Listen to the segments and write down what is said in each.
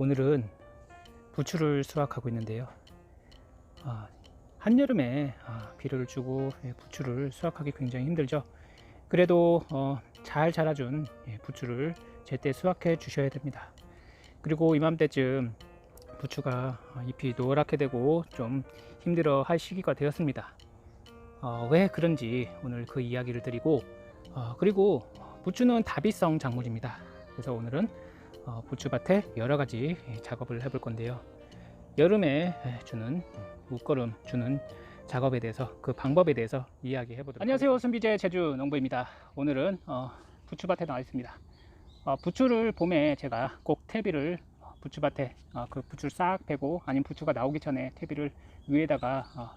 오늘은 부추를 수확하고 있는데요. 아, 한여름에 아, 비료를 주고 예, 부추를 수확하기 굉장히 힘들죠. 그래도 어, 잘 자라준 예, 부추를 제때 수확해 주셔야 됩니다. 그리고 이맘때쯤 부추가 어, 잎이 노랗게 되고 좀 힘들어 할 시기가 되었습니다. 어, 왜 그런지 오늘 그 이야기를 드리고 어, 그리고 부추는 다비성 작물입니다. 그래서 오늘은 어, 부추밭에 여러 가지 예, 작업을 해볼 건데요. 여름에 예, 주는 웃거름 주는 작업에 대해서 그 방법에 대해서 이야기해 보도록 안녕하세요 순비제 제주 농부입니다. 오늘은 어, 부추밭에 나와 있습니다. 어, 부추를 봄에 제가 꼭 퇴비를 어, 부추밭에 어, 그 부추를 싹 빼고 아니면 부추가 나오기 전에 퇴비를 위에다가 어,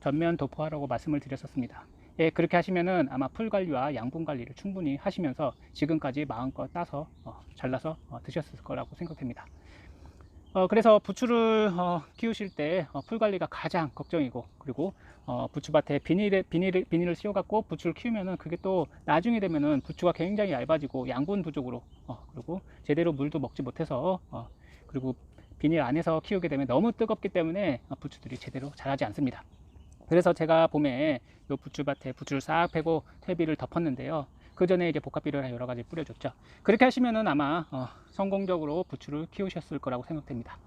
전면 도포하라고 말씀을 드렸었습니다. 예, 그렇게 하시면은 아마 풀 관리와 양분 관리를 충분히 하시면서 지금까지 마음껏 따서 어, 잘라서 어, 드셨을 거라고 생각됩니다. 어, 그래서 부추를 어, 키우실 때 어, 풀 관리가 가장 걱정이고 그리고 어, 부추밭에 비닐에 비닐을 비닐을 씌워갖고 부추를 키우면은 그게 또 나중에 되면은 부추가 굉장히 얇아지고 양분 부족으로 어, 그리고 제대로 물도 먹지 못해서 어, 그리고 비닐 안에서 키우게 되면 너무 뜨겁기 때문에 어, 부추들이 제대로 자라지 않습니다. 그래서 제가 봄에 요 부추밭에 부추를 싹 패고 퇴비를 덮었는데요. 그 전에 이제 복합비료를 여러 가지 뿌려줬죠. 그렇게 하시면은 아마 어, 성공적으로 부추를 키우셨을 거라고 생각됩니다.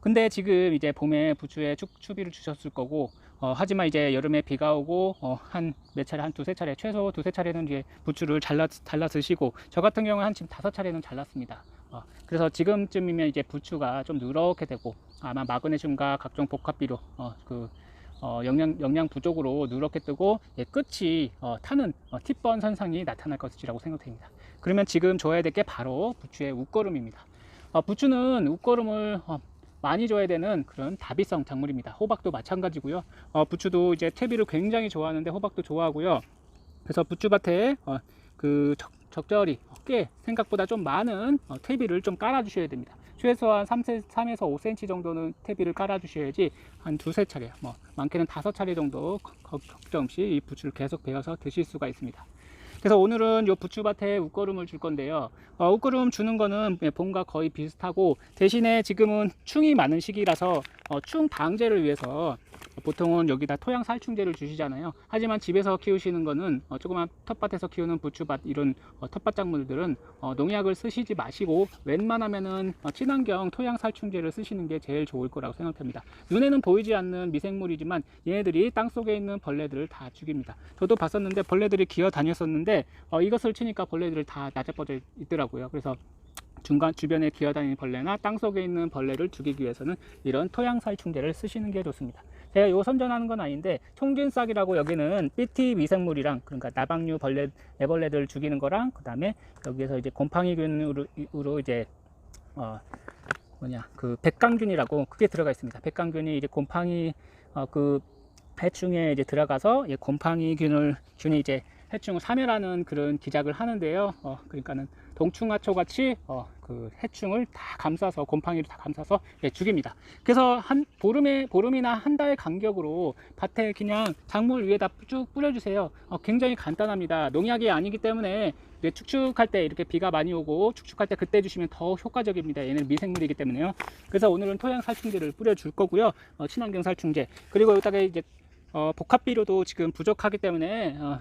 근데 지금 이제 봄에 부추에 축, 추비를 주셨을 거고, 어, 하지만 이제 여름에 비가 오고, 어, 한몇 차례, 한 두세 차례, 최소 두세 차례는 이제 부추를 잘라, 잘라 드시고, 저 같은 경우는 한 지금 다섯 차례는 잘랐습니다. 어, 그래서 지금쯤이면 이제 부추가 좀 누렇게 되고, 아마 마그네슘과 각종 복합비료, 어, 그, 어, 영양, 영양 부족으로 누렇게 뜨고 예, 끝이 어, 타는 어, 팁번 선상이 나타날 것이라고 생각됩니다. 그러면 지금 줘야 될 게 바로 부추의 웃거름입니다. 어, 부추는 웃거름을 어, 많이 줘야 되는 그런 다비성 작물입니다. 호박도 마찬가지고요. 어, 부추도 이제 퇴비를 굉장히 좋아하는데 호박도 좋아하고요. 그래서 부추밭에 어, 그 적, 적절히 꽤 생각보다 좀 많은 어, 퇴비를 좀 깔아주셔야 됩니다. 최소한 3, 3에서 5cm 정도는 퇴비를 깔아주셔야지 한 두세 차례, 뭐 많게는 다섯 차례 정도 걱- 걱정 없이 이 부추를 계속 베어서 드실 수가 있습니다. 그래서 오늘은 이 부추밭에 웃거름을 줄 건데요. 어, 웃거름 주는 거는 예, 봄과 거의 비슷하고 대신에 지금은 충이 많은 시기라서 어, 충 방제를 위해서 보통은 여기다 토양 살충제를 주시잖아요. 하지만 집에서 키우시는 거는 어, 조그만 텃밭에서 키우는 부추밭 이런 어, 텃밭 작물들은 어, 농약을 쓰시지 마시고 웬만하면은 어, 친환경 토양 살충제를 쓰시는 게 제일 좋을 거라고 생각합니다. 눈에는 보이지 않는 미생물이지만 얘네들이 땅 속에 있는 벌레들을 다 죽입니다. 저도 봤었는데 벌레들이 기어 다녔었는데 어, 이것을 치니까 벌레들을 다 낮아뻗어 있더라고요. 그래서 중간 주변에 기어다니는 벌레나 땅 속에 있는 벌레를 죽이기 위해서는 이런 토양 살충제를 쓰시는 게 좋습니다. 제가 요 선전하는 건 아닌데 총진싹이라고 여기는 삐티 미생물이랑 그러니까 나방류 벌레 애벌레들 죽이는 거랑 그 다음에 여기에서 이제 곰팡이균으로 으로 이제 어 뭐냐 그 백강균이라고 그게 들어가 있습니다. 백강균이 이제 곰팡이 어그 해충에 이제 들어가서 이 곰팡이균을 균이 이제 해충을 사멸하는 그런 기작을 하는데요. 어, 그러니까는 동충하초 같이 어, 그 해충을 다 감싸서 곰팡이를 다 감싸서 예, 죽입니다. 그래서 한 보름에 보름이나 한 달 간격으로 밭에 그냥 작물 위에다 쭉 뿌려주세요. 어, 굉장히 간단합니다. 농약이 아니기 때문에 축축할 때 이렇게 비가 많이 오고 축축할 때 그때 주시면 더 효과적입니다. 얘는 미생물이기 때문에요. 그래서 오늘은 토양 살충제를 뿌려줄 거고요. 어, 친환경 살충제 그리고 여기다가 이제 어, 복합비료도 지금 부족하기 때문에 어,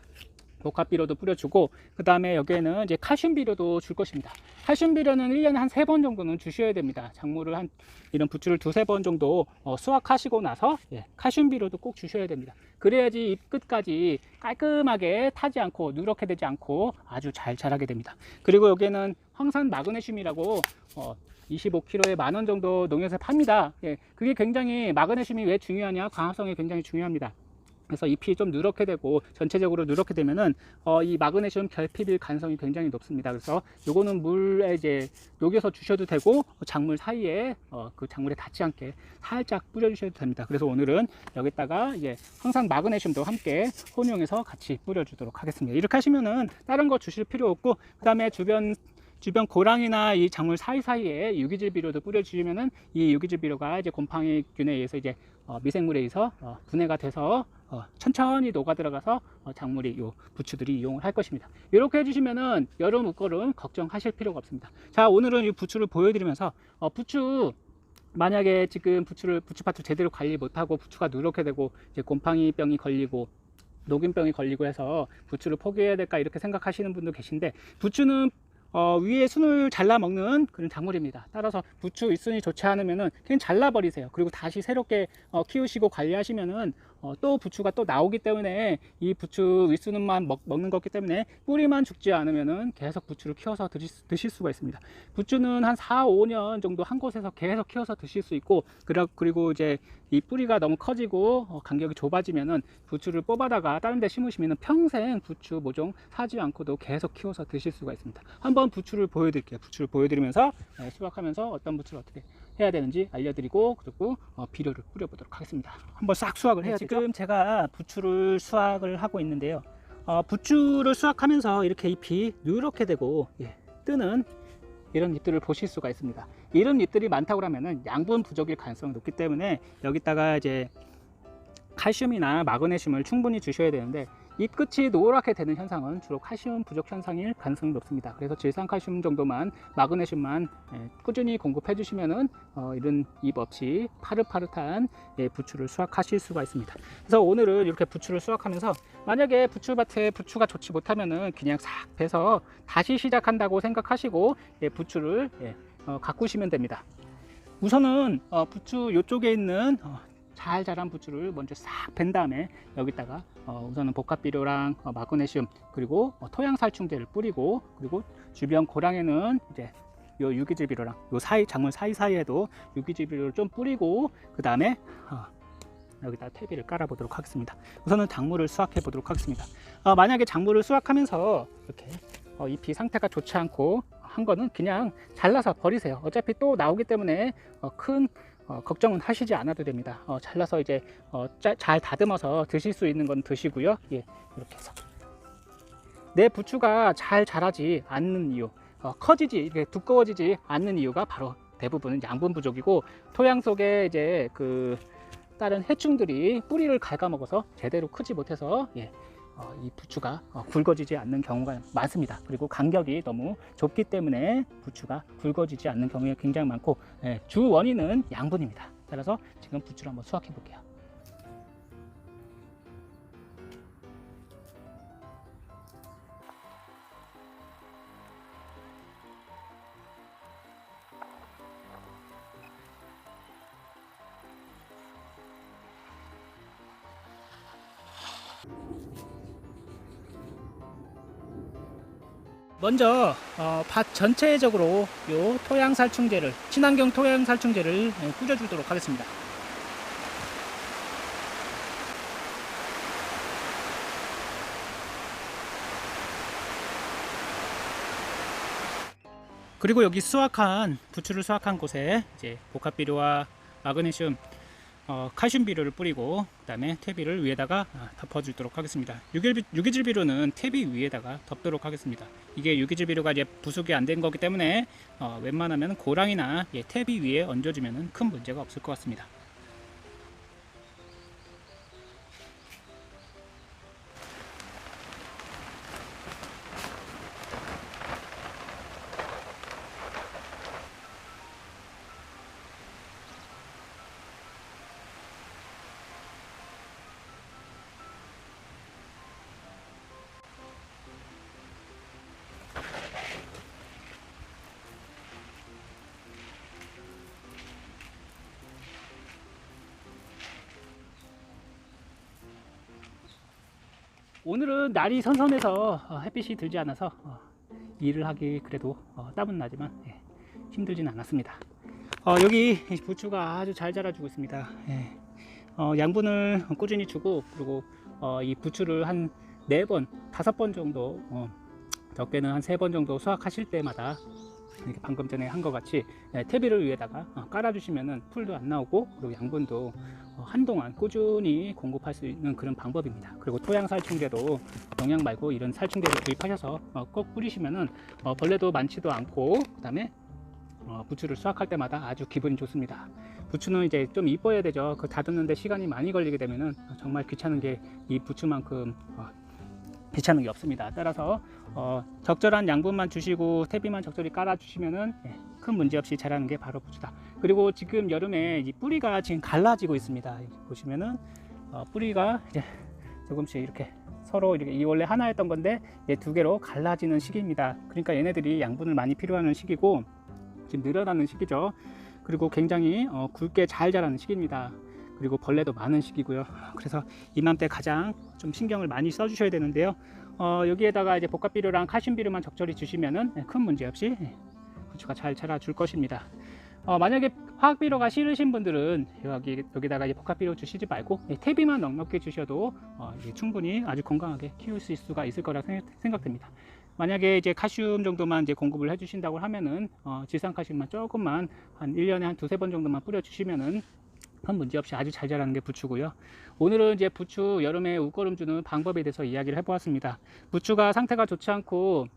복합비료도 뿌려주고 그 다음에 여기에는 이제 칼슘 비료도 줄 것입니다. 칼슘 비료는 1년에 한 세 번 정도는 주셔야 됩니다. 작물을 한 이런 부추를 두세 번 정도 어, 수확하시고 나서 예, 칼슘 비료도 꼭 주셔야 됩니다. 그래야지 잎 끝까지 깔끔하게 타지 않고 누렇게 되지 않고 아주 잘 자라게 됩니다. 그리고 여기에는 황산 마그네슘이라고 어, 25kg에 만 원 정도 농협에서 팝니다. 예, 그게 굉장히 마그네슘이 왜 중요하냐? 광합성이 굉장히 중요합니다. 그래서 잎이 좀 누렇게 되고 전체적으로 누렇게 되면은 어, 이 마그네슘 결핍일 가능성이 굉장히 높습니다. 그래서 요거는 물에 이제 녹여서 주셔도 되고 작물 사이에 어, 그 작물에 닿지 않게 살짝 뿌려주셔도 됩니다. 그래서 오늘은 여기다가 이제 항상 마그네슘도 함께 혼용해서 같이 뿌려주도록 하겠습니다. 이렇게 하시면은 다른 거 주실 필요 없고 그 다음에 주변 주변 고랑이나 이 작물 사이사이에 유기질 비료도 뿌려주시면은 이 유기질 비료가 이제 곰팡이균에 의해서 이제 어, 미생물에 의해서 어, 분해가 돼서 어, 천천히 녹아 들어가서 어, 작물이 요 부추들이 이용을 할 것입니다. 이렇게 해주시면은 여름 웃걸음 걱정하실 필요가 없습니다. 자 오늘은 이 부추를 보여드리면서 어, 부추 만약에 지금 부추를 부추밭을 제대로 관리 못하고 부추가 누렇게 되고 이제 곰팡이병이 걸리고 녹균병이 걸리고 해서 부추를 포기해야 될까 이렇게 생각하시는 분도 계신데 부추는 어, 위에 순을 잘라 먹는 그런 작물입니다. 따라서 부추 윗순이 좋지 않으면은 그냥 잘라 버리세요. 그리고 다시 새롭게 어, 키우시고 관리하시면은 어, 또 부추가 또 나오기 때문에 이 부추 윗순만 먹, 먹는 거기 때문에 뿌리만 죽지 않으면은 계속 부추를 키워서 드실, 수- 드실 수가 있습니다. 부추는 한 4, 5년 정도 한 곳에서 계속 키워서 드실 수 있고 그리고 이제 이 뿌리가 너무 커지고 어, 간격이 좁아지면은 부추를 뽑아다가 다른 데 심으시면은 평생 부추 모종 사지 않고도 계속 키워서 드실 수가 있습니다. 한번 부추를 보여드릴게요. 부추를 보여드리면서 네, 수확하면서 어떤 부추를 어떻게 해야 되는지 알려드리고 그리고 어, 비료를 뿌려보도록 하겠습니다. 한번 싹 수확을 해야 되죠. 지금 제가 부추를 수확을 하고 있는데요. 어, 부추를 수확하면서 이렇게 잎이 누렇게 되고 예, 뜨는 이런 잎들을 보실 수가 있습니다. 이런 잎들이 많다고 하면은 양분 부족일 가능성이 높기 때문에 여기다가 이제 칼슘이나 마그네슘을 충분히 주셔야 되는데 잎 끝이 노랗게 되는 현상은 주로 칼슘 부족 현상일 가능성이 높습니다. 그래서 질산 칼슘 정도만 마그네슘만 예, 꾸준히 공급해 주시면은 어, 이런 잎 없이 파릇파릇한 예, 부추를 수확하실 수가 있습니다. 그래서 오늘은 이렇게 부추를 수확하면서 만약에 부추밭에 부추가 좋지 못하면은 그냥 싹 베서 다시 시작한다고 생각하시고 예, 부추를 예, 어, 가꾸시면 됩니다. 우선은 어, 부추 이쪽에 있는 어, 잘 자란 부추를 먼저 싹벤 다음에 여기다가 어, 우선은 복합 비료랑 어, 마그네슘 그리고 어, 토양 살충제를 뿌리고 그리고 주변 고랑에는 이제 요 유기질 비료랑 요 사이 작물 사이 사이에도 유기질 비료를 좀 뿌리고 그 다음에 어, 여기다 퇴비를 깔아 보도록 하겠습니다. 우선은 작물을 수확해 보도록 하겠습니다. 어, 만약에 작물을 수확하면서 이렇게 어, 잎이 상태가 좋지 않고 한 거는 그냥 잘라서 버리세요. 어차피 또 나오기 때문에 어, 큰 어, 걱정은 하시지 않아도 됩니다. 어, 잘라서 이제 어, 짜- 잘 다듬어서 드실 수 있는 건 드시고요. 예, 이렇게 해서 내 부추가 잘 자라지 않는 이유, 어, 커지지 이렇게 두꺼워지지 않는 이유가 바로 대부분은 양분 부족이고 토양 속에 이제 그 다른 해충들이 뿌리를 갉아먹어서 제대로 크지 못해서 예, 어, 이 부추가 어, 굵어지지 않는 경우가 많습니다. 그리고 간격이 너무 좁기 때문에 부추가 굵어지지 않는 경우가 굉장히 많고 예, 주 원인은 양분입니다. 따라서 지금 부추를 한번 수확해 볼게요. 먼저 어, 밭 전체적으로 요 토양 살충제를 친환경 토양 살충제를 예, 뿌려주도록 하겠습니다. 그리고 여기 수확한 부추를 수확한 곳에 이제 복합 비료와 마그네슘 어, 칼슘 비료를 뿌리고 그 다음에 퇴비를 위에다가 아, 덮어 주도록 하겠습니다. 유기질, 유기질 비료는 퇴비 위에다가 덮도록 하겠습니다. 이게 유기질 비료가 이제 부숙이 안 된 거기 때문에 어, 웬만하면 고랑이나 예, 퇴비 위에 얹어주면 큰 문제가 없을 것 같습니다. 오늘은 날이 선선해서 어, 햇빛이 들지 않아서 어, 일을 하기 그래도 어, 땀은 나지만 예, 힘들진 않았습니다. 어, 여기 이 부추가 아주 잘 자라주고 있습니다. 예. 어, 양분을 꾸준히 주고 그리고 어, 이 부추를 한네 번, 다섯 번 정도 어, 적게는 한세번 정도 수확하실 때마다 방금 전에 한 것 같이 예, 퇴비를 위에다가 어, 깔아주시면은 풀도 안 나오고 그리고 양분도 어, 한동안 꾸준히 공급할 수 있는 그런 방법입니다. 그리고 토양 살충제도 농약 말고 이런 살충제를 구입하셔서 어, 꼭 뿌리시면은 어, 벌레도 많지도 않고 그다음에 어, 부추를 수확할 때마다 아주 기분이 좋습니다. 부추는 이제 좀 이뻐야 되죠. 그 다듬는데 시간이 많이 걸리게 되면은 정말 귀찮은 게 이 부추만큼 어, 귀찮은 게 없습니다. 따라서 어, 적절한 양분만 주시고 퇴비만 적절히 깔아 주시면은 예, 큰 문제 없이 자라는 게 바로 부추다. 그리고 지금 여름에 이 뿌리가 지금 갈라지고 있습니다. 보시면은 어, 뿌리가 이제 조금씩 이렇게 서로 이렇게 이 원래 하나였던 건데 두 개로 갈라지는 시기입니다. 그러니까 얘네들이 양분을 많이 필요하는 시기고 지금 늘어나는 시기죠. 그리고 굉장히 어, 굵게 잘 자라는 시기입니다. 그리고 벌레도 많은 시기고요. 그래서 이맘때 가장 좀 신경을 많이 써주셔야 되는데요. 어, 여기에다가 이제 복합 비료랑 칼슘 비료만 적절히 주시면은 예, 큰 문제 없이 예, 부추가 잘 자라줄 것입니다. 어, 만약에 화학 비료가 싫으신 분들은 여기 여기다가 이제 복합 비료 주시지 말고 예, 퇴비만 넉넉히 주셔도 어, 충분히 아주 건강하게 키울 수가 있을 거라 생각, 생각 됩니다. 만약에 이제 칼슘 정도만 이제 공급을 해주신다고 하면은 어, 질산칼슘만 조금만 한 1년에 한 두세 번 정도만 뿌려주시면은 큰 문제 없이 아주 잘 자라는 게 부추고요. 오늘은 이제 부추 여름에 웃거름 주는 방법에 대해서 이야기를 해보았습니다. 부추가 상태가 좋지 않고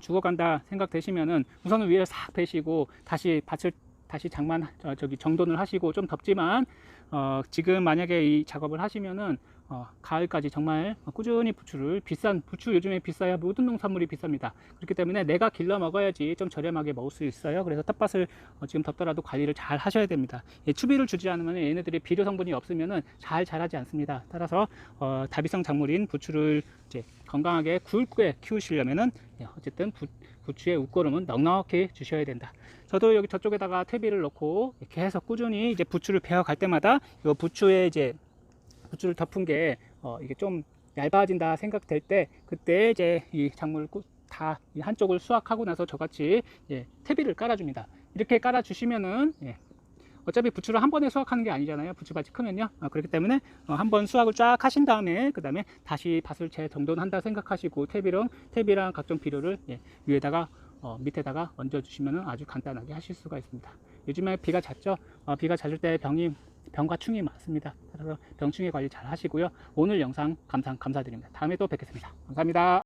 죽어간다 생각되시면은 우선은 위를 싹 베시고 다시 밭을 다시 장만 어, 저기 정돈을 하시고 좀 덥지만 어, 지금 만약에 이 작업을 하시면은 어, 가을까지 정말 꾸준히 부추를 비싼 부추 요즘에 비싸야 모든 농산물이 비쌉니다. 그렇기 때문에 내가 길러 먹어야지 좀 저렴하게 먹을 수 있어요. 그래서 텃밭을 어, 지금 덥더라도 관리를 잘 하셔야 됩니다. 예, 추비를 주지 않으면 얘네들이 비료 성분이 없으면은 잘 자라지 않습니다. 따라서 어, 다비성 작물인 부추를 이제 건강하게 굵게 키우시려면은 예, 어쨌든 부, 부추의 웃거름은 넉넉히 주셔야 된다. 저도 여기 저쪽에다가 퇴비를 넣고 계속 꾸준히 이제 부추를 베어 갈 때마다 이 부추에 이제 부추를 덮은 게 어, 이게 좀 얇아진다 생각될 때 그때 이제 이 작물을 다이 한쪽을 수확하고 나서 저같이 예, 퇴비를 깔아줍니다. 이렇게 깔아주시면은 예, 어차피 부추를 한 번에 수확하는 게 아니잖아요. 부추밭이 크면요. 어, 그렇기 때문에 어, 한번 수확을 쫙 하신 다음에 그 다음에 다시 밭을 재정돈한다 생각하시고 퇴비랑 퇴비랑 각종 비료를 예, 위에다가 어, 밑에다가 얹어주시면 아주 간단하게 하실 수가 있습니다. 요즘에 비가 잦죠. 어, 비가 잦을 때 병이 병과 충이 많습니다. 그래서 병충해 관리 잘 하시고요. 오늘 영상 감상 감사드립니다. 다음에 또 뵙겠습니다. 감사합니다.